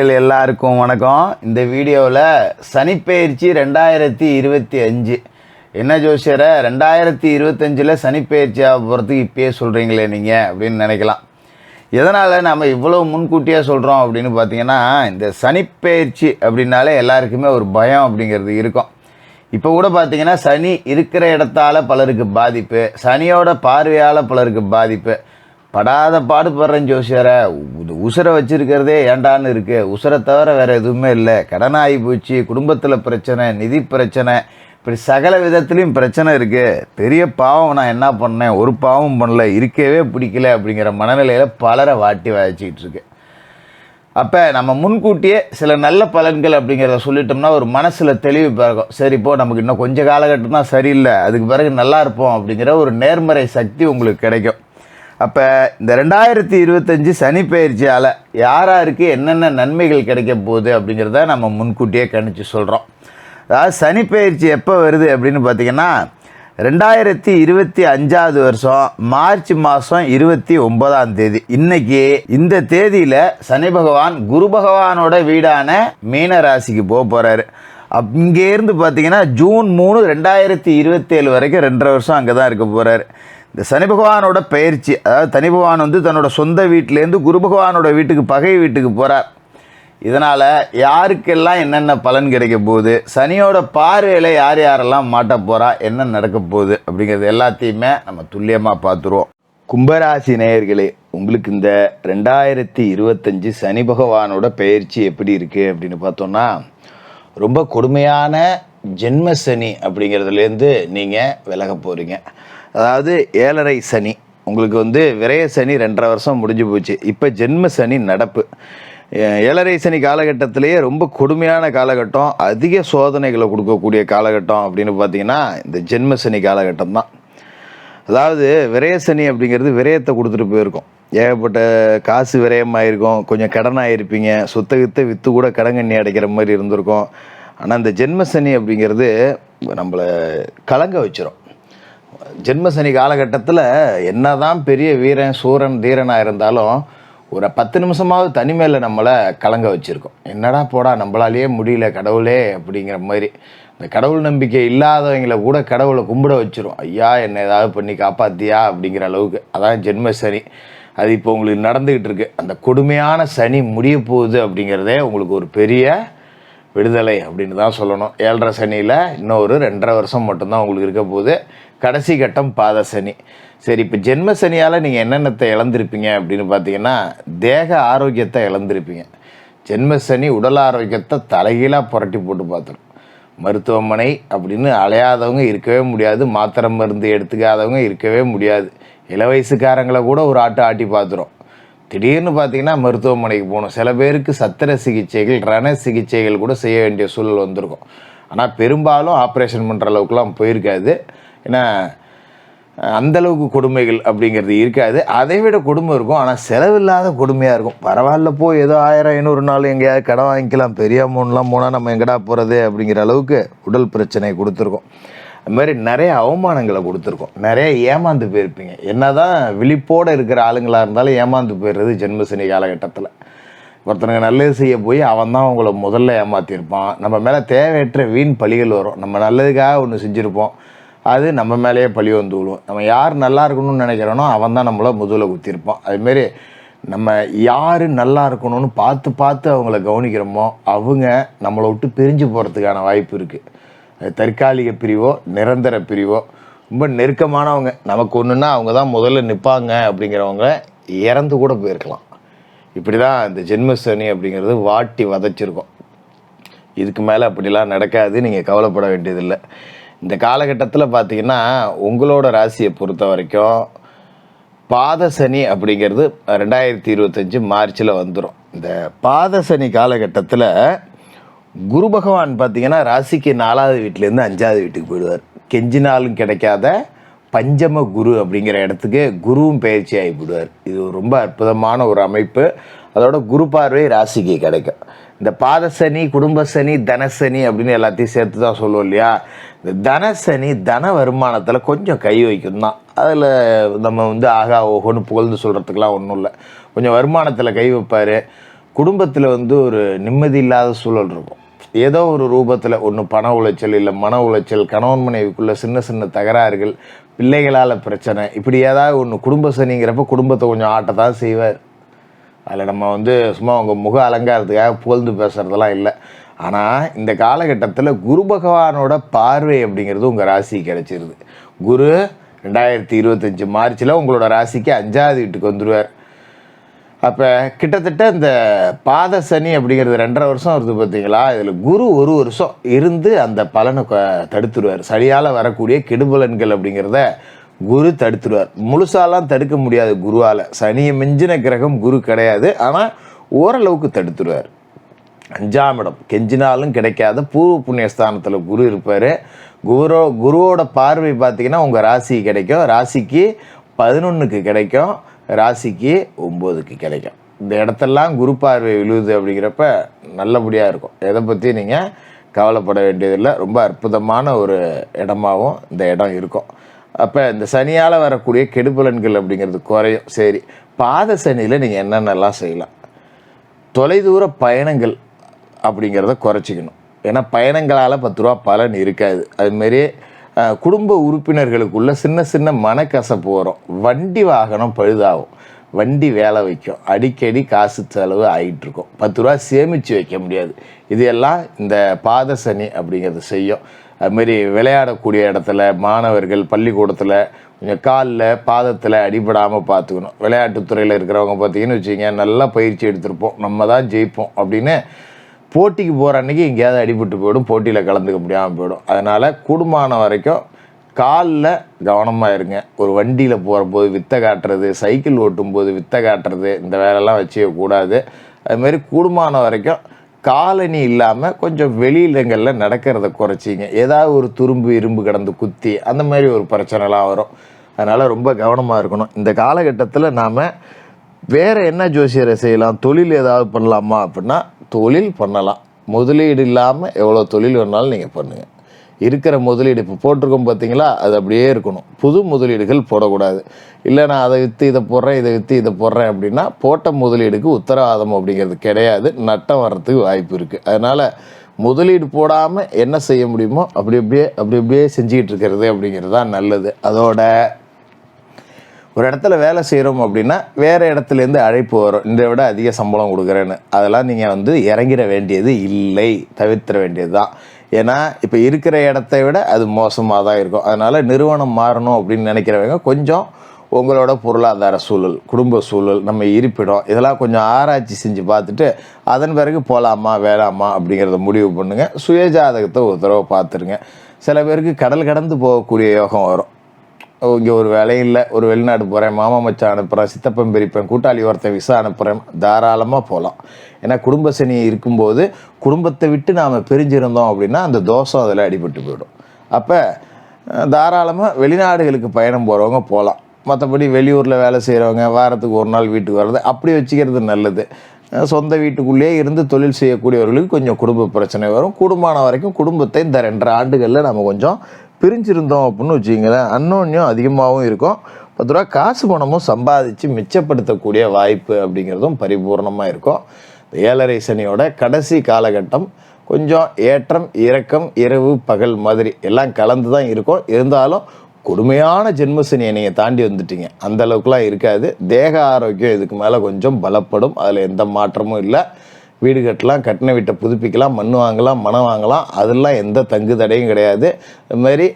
எல்லாருக்கும் வணக்கம். இந்த வீடியோவில் சனிப்பெயர்ச்சி ரெண்டாயிரத்தி இருபத்தி அஞ்சு. என்ன ஜோசியரை ரெண்டாயிரத்தி இருபத்தஞ்சில் சனிப்பெயர்ச்சியாக போகிறதுக்கு இப்பயே சொல்கிறீங்களே நீங்கள் அப்படின்னு நினைக்கலாம். எதனால் நம்ம இவ்வளோ முன்கூட்டியாக சொல்கிறோம் அப்படின்னு பார்த்தீங்கன்னா இந்த சனிப்பெயர்ச்சி அப்படின்னாலே எல்லாருக்குமே ஒரு பயம் அப்படிங்கிறது இருக்கும். இப்போ கூட பார்த்தீங்கன்னா சனி இருக்கிற இடத்தால் பலருக்கு பாதிப்பு சனியோட பார்வையால் பலருக்கு பாதிப்பு படாத பாடுபடுறேன் ஜோசியரை. உசுரை வச்சிருக்கிறதே ஏண்டான்னு இருக்கு. உசுரை தவிர வேறு எதுவுமே இல்லை. கடனாகி போச்சு. குடும்பத்தில் பிரச்சனை நிதி பிரச்சனை. இப்படி சகல விதத்துலேயும் பிரச்சனை இருக்குது பெரிய பாவம் நான் என்ன பண்ணேன்? ஒரு பாவம் பண்ணல. இருக்கவே பிடிக்கல அப்படிங்கிற மனநிலையில் பலரை வாட்டி வாய்ச்சிக்கிட்டு இருக்கு. அப்போ நம்ம முன்கூட்டியே சில நல்ல பலன்கள் அப்படிங்கிறத சொல்லிட்டோம்னா ஒரு மனசில் தெளிவு பிறகும் சரி இப்போ நமக்கு இன்னும் கொஞ்சம் காலகட்டம் தான் சரியில்லை. அதுக்கு பிறகு நல்லா இருப்போம் அப்படிங்கிற ஒரு நேர்மறை சக்தி உங்களுக்கு கிடைக்கும். அப்போ இந்த ரெண்டாயிரத்தி இருபத்தஞ்சி சனி பயிற்சியால் யாராருக்கு என்னென்ன நன்மைகள் கிடைக்க போகுது அப்படிங்கிறத நம்ம முன்கூட்டியே கணிச்சு சொல்கிறோம் அதாவது சனி பயிற்சி எப்போ வருது அப்படின்னு பார்த்தீங்கன்னா ரெண்டாயிரத்தி இருபத்தி அஞ்சாவது வருஷம் மார்ச் மாதம் இருபத்தி ஒன்பதாம் தேதி. இன்னைக்கு இந்த தேதியில் சனி பகவான் குரு பகவானோட வீடான மீன ராசிக்கு போக போகிறாரு இங்கேருந்து பார்த்தீங்கன்னா ஜூன் மூணு ரெண்டாயிரத்தி இருபத்தேழு வரைக்கும் ரெண்டரை வருஷம் அங்கே தான் இருக்க போகிறாரு இந்த சனி பகவானோட பயிற்சி அதாவது தனி பகவான் வந்து தன்னோட சொந்த வீட்டிலேருந்து குரு பகவானோட வீட்டுக்கு பகை வீட்டுக்கு போகிறார் இதனால் யாருக்கெல்லாம் என்னென்ன பலன் கிடைக்க போகுது சனியோட பார்வையில் யார் யாரெல்லாம் மாட்ட போகிறா என்ன நடக்க போகுது அப்படிங்கிறது எல்லாத்தையுமே நம்ம துல்லியமாக பார்த்துருவோம். கும்பராசி நேயர்களே உங்களுக்கு இந்த ரெண்டாயிரத்தி இருபத்தஞ்சி சனி பகவானோட பயிற்சி எப்படி இருக்குது அப்படின்னு பார்த்தோன்னா ரொம்ப கொடுமையான ஜென்ம சனி அப்படிங்கிறதுலேருந்து நீங்கள் விலக போகிறீங்க அதாவது ஏழரை சனி. உங்களுக்கு வந்து விரைய சனி ரெண்டரை வருஷம் முடிஞ்சு போச்சு. இப்போ ஜென்ம சனி நடப்பு. ஏழரை சனி காலகட்டத்திலேயே ரொம்ப கொடுமையான காலகட்டம். அதிக சோதனைகளை கொடுக்கக்கூடிய காலகட்டம் அப்படின்னு பார்த்தீங்கன்னா இந்த ஜென்ம சனி காலகட்டம் தான். அதாவது விரயசனி அப்படிங்கிறது விரயத்தை கொடுத்துட்டு போயிருக்கோம். ஏகப்பட்ட காசு விரயமாயிருக்கும். கொஞ்சம் கடனாயிருப்பீங்க. சொத்தை கித்த விற்று கூட கடங்கண்ணி அடைக்கிற மாதிரி இருந்திருக்கும். ஆனால் இந்த ஜென்மசனி அப்படிங்கிறது நம்மளை கலங்க வச்சிரும். ஜென்மசனி காலகட்டத்தில் என்னதான் பெரிய வீரன் சூரன் தீரனாக இருந்தாலும் ஒரு பத்து நிமிஷமாவது தனிமையில் நம்மளை கலங்க வச்சுருக்கோம். என்னடா போடா நம்மளாலேயே முடியல கடவுளே அப்படிங்கிற மாதிரி. இந்த கடவுள் நம்பிக்கை இல்லாதவங்கள கூட கடவுளை கும்பிட வச்சிரும். ஐயா என்னை ஏதாவது பண்ணி காப்பாத்தியா அப்படிங்கிற அளவுக்கு. அதான் ஜென்ம சனி அது இப்போ உங்களுக்கு நடந்துக்கிட்டு இருக்கு. அந்த கொடுமையான சனி முடிய போகுது அப்படிங்கிறதே உங்களுக்கு ஒரு பெரிய விடுதலை அப்படின்னு தான் சொல்லணும். ஏழரை சனியில் இன்னொரு ரெண்டரை வருஷம் மட்டும்தான் உங்களுக்கு இருக்க போகுது. கடைசி கட்டம் பாத சனி. சரி இப்போ ஜென்ம சனியால் நீங்கள் என்னென்னத்தை இழந்திருப்பீங்க அப்படின்னு பார்த்தீங்கன்னா தேக ஆரோக்கியத்தை இழந்திருப்பீங்க. ஜென்ம சனி உடல் ஆரோக்கியத்தை தலைகீழாக புரட்டி போட்டு பார்த்துரும். மருத்துவமனை அப்படின்னு அலையாதவங்க இருக்கவே முடியாது. மாத்திரை மருந்து எடுத்துக்காதவங்க இருக்கவே முடியாது. இள வயசுக்காரங்களை கூட ஒரு ஆட்டு ஆட்டி பார்த்துரும். திடீர்னு பார்த்தீங்கன்னா மருத்துவமனைக்கு போகணும். சில பேருக்கு சத்திர சிகிச்சைகள் ரண சிகிச்சைகள் கூட செய்ய வேண்டிய சூழல் வந்திருக்கும். ஆனால் பெரும்பாலும் ஆப்ரேஷன் பண்ணுற அளவுக்குலாம் போயிருக்காது. ஏன்னா அந்தளவுக்கு அந்த அளவுக்கு கொடுமைகள் அப்படிங்கிறது இருக்காது. அதை விட கொடுமை இருக்கும். ஆனால் செலவில்லாத கொடுமையாக இருக்கும். பரவாயில்ல போய் ஏதோ ஆயிரம் ஐநூறு நாள் எங்கேயாவது கடன் வாங்கிக்கலாம். பெரிய அமௌண்ட்லாம் போனால் நம்ம எங்கடா போகிறது அப்படிங்கிற அளவுக்கு உடல் பிரச்சனை கொடுத்துருக்கோம். அது மாதிரி நிறைய அவமானங்களை கொடுத்துருக்கோம். நிறைய ஏமாந்து போயிருப்பீங்க. என்ன தான் விழிப்போடு இருக்கிற ஆளுங்களாக இருந்தாலும் ஏமாந்து போயிடுறது ஜென்மசனி காலகட்டத்தில். ஒருத்தனுக்கு நல்லது செய்ய போய் அவன் தான் உங்களை முதல்ல ஏமாற்றிருப்பான் நம்ம மேலே தேவையற்ற வீண் பழிகள் வரும். நம்ம நல்லதுக்காக ஒன்று செஞ்சுருப்போம். அது நம்ம மேலேயே பழி வந்து விழுவோம் நம்ம யார் நல்லா இருக்கணும்னு நினைக்கிறோனோ அவன் தான் நம்மளை முதுகில் குத்திருப்பான் அதுமாரி நம்ம யார் நல்லா இருக்கணும்னு பார்த்து பார்த்து அவங்கள கவனிக்கிறோமோ அவங்க நம்மளை விட்டு பிரிஞ்சு போகிறதுக்கான வாய்ப்பு இருக்குது அது தற்காலிக பிரிவோ நிரந்தர பிரிவோ ரொம்ப நெருக்கமானவங்க. நமக்கு ஒன்றுன்னா அவங்க தான் முதல்ல நிற்பாங்க அப்படிங்கிறவங்க இறந்து கூட போயிருக்கலாம். இப்படி தான் இந்த ஜென்மசனி அப்படிங்கிறது வாட்டி வதைச்சிருக்கோம். இதுக்கு மேலே அப்படிலாம் நடக்காது நீங்கள் கவலைப்பட வேண்டியதில்லை. இந்த காலகட்டத்தில் பார்த்தீங்கன்னா உங்களோட ராசியை பொறுத்த வரைக்கும் பாத சனி அப்படிங்கிறது ரெண்டாயிரத்தி இருபத்தஞ்சி மார்ச்சில் வந்துடும் இந்த பாத சனி காலகட்டத்தில் குரு பகவான் பார்த்தீங்கன்னா ராசிக்கு நாலாவது வீட்டிலேருந்து அஞ்சாவது வீட்டுக்கு போயிடுவார். கெஞ்சினாலும் கிடைக்காத பஞ்சம குரு அப்படிங்கிற இடத்துக்கு குருவும் பயிற்சி ஆகிவிடுவார் இது ரொம்ப அற்புதமான ஒரு அமைப்பு. அதோட குரு பார்வை ராசிக்கு கிடைக்கும். இந்த பாதசனி குடும்பசனி தனசனி அப்படின்னு எல்லாத்தையும் சேர்த்து தான் சொல்லுவோம் இல்லையா? இந்த தனசனி தன வருமானத்தில் கொஞ்சம் கை வைக்கும் தான் அதில் நம்ம வந்து ஆகா ஓஹோன்னு புகழ்ந்து சொல்கிறதுக்கெலாம் ஒன்றும் இல்லை. கொஞ்சம் வருமானத்தில் கை வைப்பார். குடும்பத்தில் வந்து ஒரு நிம்மதி இல்லாத சூழல் இருக்கும். ஏதோ ஒரு ரூபத்தில் ஒன்று பண உளைச்சல் இல்லை மன உளைச்சல் கணவன் மனைவிக்குள்ள சின்ன சின்ன தகராறுகள் பிள்ளைகளால் பிரச்சனை. இப்படி ஏதாவது ஒன்று குடும்ப சனிங்கிறப்ப குடும்பத்தை கொஞ்சம் ஆட்டத்தான் செய்வார். அதில் நம்ம வந்து சும்மா அவங்க முக அலங்காரத்துக்காக புகழ்ந்து பேசுகிறதெல்லாம் இல்லை. ஆனால் இந்த காலகட்டத்தில் குரு பகவானோட பார்வை அப்படிங்கிறது உங்கள் ராசி கிடச்சிருது. குரு ரெண்டாயிரத்தி இருபத்தஞ்சி மார்ச்சில் உங்களோட ராசிக்கு அஞ்சாவது வீட்டுக்கு வந்துடுவார் அப்போ கிட்டத்தட்ட இந்த பாத சனி அப்படிங்கிறது ரெண்டரை வருஷம் வருது பார்த்தீங்களா இதில் குரு ஒரு வருஷம் இருந்து அந்த பலனை தடுத்துருவார். சனியால் வரக்கூடிய கெடுபலன்கள் அப்படிங்கிறத குரு தடுத்துருவார். முழுசாலாம் தடுக்க முடியாது குருவால். சனியை மிஞ்சின கிரகம் குரு கிடையாது. ஆனால் ஓரளவுக்கு தடுத்துருவார். அஞ்சாம் இடம். கெஞ்சினாலும் கிடைக்காத பூர்வ புண்ணியஸ்தானத்தில் குரு இருப்பார். குரு குருவோட பார்வை பார்த்தீங்கன்னா உங்கள் ராசி கிடைக்கும். ராசிக்கு பதினொன்றுக்கு கிடைக்கும். ராசிக்கு ஒம்போதுக்கு கிடைக்கும். இந்த இடத்தெல்லாம் குரு பார்வை விழுவுது அப்படிங்கிறப்ப நல்லபடியாக இருக்கும். எதை பற்றி நீங்கள் கவலைப்பட வேண்டியதில்லை. ரொம்ப அற்புதமான ஒரு இடமாவும் இந்த இடம் இருக்கும். அப்போ இந்த சனியால் வரக்கூடிய கெடுபலன்கள் அப்படிங்கிறது குறையும். சரி பாத சனியில் நீங்கள் என்னென்னலாம் செய்யலாம்? தொலைதூர பயணங்கள் அப்படிங்கிறத குறைச்சிக்கணும். ஏன்னா பயணங்களால் பத்து ரூபா பலன் இருக்காது. அதுமாரி குடும்ப உறுப்பினர்களுக்குள்ள சின்ன சின்ன மனக்கசப்பு வரும். வண்டி வாகனம் பழுதாகும். வண்டி வேலை வைக்கும். அடிக்கடி காசு செலவு ஆகிட்டு இருக்கும் பத்து ரூபா சேமித்து வைக்க முடியாது. இது எல்லாம் இந்த பாத சனி அப்படிங்கிறது செய்யும். அதுமாரி விளையாடக்கூடிய இடத்துல மாணவர்கள் பள்ளிக்கூடத்தில் கொஞ்சம் காலில் பாதத்தில் அடிபடாமல் பார்த்துக்கணும். விளையாட்டுத்துறையில் இருக்கிறவங்க பார்த்தீங்கன்னு வச்சுக்கிங்க நல்லா பயிற்சி எடுத்திருப்போம். நம்ம தான் ஜெயிப்போம் அப்படின்னு போட்டிக்கு போகிற அன்றைக்கி எங்கேயாவது அடிபட்டு போயிடும் போட்டியில் கலந்துக்க முடியாமல் போயிடும். அதனால் கூடுமான வரைக்கும் காலில் கவனமாக இருங்க. ஒரு வண்டியில் போகிறபோது வித்தை காட்டுறது சைக்கிள் ஓட்டும்போது வித்தை காட்டுறது இந்த வேலையெல்லாம் வச்சுக்கக்கூடாது அதுமாரி கூடுமான வரைக்கும் காலனி இல்லாமல் கொஞ்சம் வெளியிடங்களில் நடக்கிறத குறைச்சிங்க. ஏதாவது ஒரு துரும்பு இரும்பு கடந்து குத்தி அந்த மாதிரி ஒரு பிரச்சனைலாம் வரும். அதனால் ரொம்ப கவனமாக இருக்கணும். இந்த காலகட்டத்தில் நாம் வேறு என்ன ஜோசியரை செய்யலாம்? தொழில் ஏதாவது பண்ணலாமா அப்படின்னா தொழில் பண்ணலாம். முதலீடு இல்லாமல் எவ்வளோ தொழில் வேணாலும் நீங்கள் பண்ணுங்கள் இருக்கிற முதலீடு இப்போ போட்டிருக்கோம் பார்த்தீங்களா அது அப்படியே இருக்கணும். புது முதலீடுகள் போடக்கூடாது. இல்லை நான் அதை விற்று இதை போடுறேன் இதை விற்று இதை போடுறேன் அப்படின்னா போட்ட முதலீடுக்கு உத்தரவாதம் அப்படிங்கிறது கிடையாது. நட்டம் வர்றதுக்கு வாய்ப்பு இருக்குது அதனால் முதலீடு போடாமல் என்ன செய்ய முடியுமோ அப்படி அப்படியே அப்படி அப்படியே செஞ்சுக்கிட்டு இருக்கிறது அப்படிங்கிறது தான் நல்லது. அதோட ஒரு இடத்துல வேலை செய்கிறோம் அப்படின்னா வேறு இடத்துலேருந்து அழைப்பு வரும். இந்த விட அதிக சம்பளம் கொடுக்குறேன்னு. அதெல்லாம் நீங்கள் வந்து இறங்கிட வேண்டியது இல்லை தவிர்த்திட வேண்டியது தான் ஏன்னா இப்போ இருக்கிற இடத்த விட அது மோசமாக தான் இருக்கும். அதனால் நிறுவனம் மாறணும் அப்படின்னு நினைக்கிறவங்க கொஞ்சம் உங்களோட பொருளாதார சூழல் குடும்ப சூழல் நம்ம இருப்பிடம் இதெல்லாம் கொஞ்சம் ஆராய்ச்சி செஞ்சு பார்த்துட்டு அதன் பிறகு போகலாமா வேணாமா அப்படிங்கிறத முடிவு பண்ணுங்கள் சுயஜாதகத்தை ஒரு தடவை பார்த்துருங்க. சில பேருக்கு கடல் கடந்து போகக்கூடிய யோகம் வரும். இங்கே ஒரு வேலையும் இல்லை. ஒரு வெளிநாடு போகிறேன் மாமா மச்சான் அனுப்புகிறேன் சித்தப்பன் பிரிப்பேன். கூட்டாளி ஒருத்தன் விசா அனுப்புகிறேன் தாராளமாக போகலாம் ஏன்னா குடும்ப சனி இருக்கும்போது குடும்பத்தை விட்டு நாம் பிரிஞ்சிருந்தோம் அப்படின்னா அந்த தோஷம் அதில் அடிபட்டு போயிடும். அப்போ தாராளமாக வெளிநாடுகளுக்கு பயணம் போகிறவங்க போகலாம் மற்றபடி வெளியூரில் வேலை செய்கிறவங்க வாரத்துக்கு ஒரு நாள் வீட்டுக்கு வர்றது அப்படி வச்சுக்கிறது நல்லது. சொந்த வீட்டுக்குள்ளேயே இருந்து தொழில் செய்யக்கூடியவர்களுக்கு கொஞ்சம் குடும்ப பிரச்சனை வரும். கூடுமான வரைக்கும் குடும்பத்தை இந்த ரெண்டரை ஆண்டுகளில் நம்ம கொஞ்சம் பிரிஞ்சிருந்தோம் அப்படின்னு வச்சுங்களேன் அன்னோன்யம் அதிகமாகவும் இருக்கும். பத்து ரூபா காசு பணமும் சம்பாதிச்சு மிச்சப்படுத்தக்கூடிய வாய்ப்பு அப்படிங்கிறதும் பரிபூர்ணமாக இருக்கும். ஏழரை சனியோட கடைசி காலகட்டம் கொஞ்சம் ஏற்றம் இறக்கம் இரவு பகல் மாதிரி எல்லாம் கலந்து தான் இருக்கும். இருந்தாலும் கொடுமையான ஜென்மசனியை நீங்கள் தாண்டி வந்துட்டீங்க. அந்த அளவுக்குலாம் இருக்காது. தேக ஆரோக்கியம் இதுக்கு மேலே கொஞ்சம் பலப்படும். அதில் எந்த மாற்றமும் இல்லை. வீடு கட்டலாம் கட்டின வீட்டை புதுப்பிக்கலாம் மண் வாங்கலாம் மனம் வாங்கலாம். அதெல்லாம் எந்த தங்கு தடையும் கிடையாது. அது மாதிரி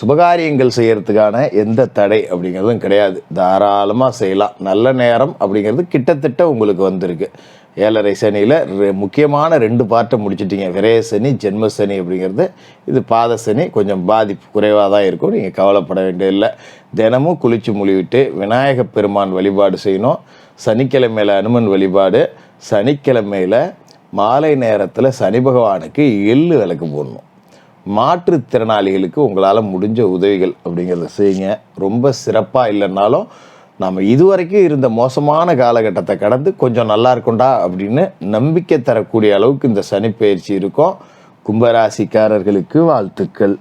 சுபகாரியங்கள் செய்கிறதுக்கான எந்த தடை அப்படிங்கிறதும் கிடையாது. தாராளமாக செய்யலாம். நல்ல நேரம் அப்படிங்கிறது கிட்டத்தட்ட உங்களுக்கு வந்திருக்கு. ஏழரை சனியில் ரெ- முக்கியமான ரெண்டு பார்ட்டை முடிச்சிட்டீங்க. விரைய சனி ஜென்ம சனி அப்படிங்கிறது. இது பாத சனி. கொஞ்சம் பாதிப்பு குறைவாக தான் இருக்கும். நீங்கள் கவலைப்பட வேண்டியதில்லை. தினமும் குளிச்சு முழிவிட்டு விநாயகப் பெருமான் வழிபாடு செய்யணும். சனிக்கிழமையில் அனுமன் வழிபாடு. சனிக்கிழமையில் மாலை நேரத்தில் சனி பகவானுக்கு எள்ளு விளக்கு போடணும். மாற்றுத்திறனாளிகளுக்கு உங்களால் முடிஞ்ச உதவிகள் அப்படிங்கிறத செய்யுங்க. ரொம்ப சிறப்பாக இல்லைன்னாலும் நம்ம இதுவரைக்கும் இருந்த மோசமான காலகட்டத்தை கடந்து கொஞ்சம் நல்லா இருக்கும்டா அப்படின்னு நம்பிக்கை தரக்கூடிய அளவுக்கு இந்த சனிப்பயிற்சி இருக்கும். கும்பராசிக்காரர்களுக்கு வாழ்த்துக்கள்.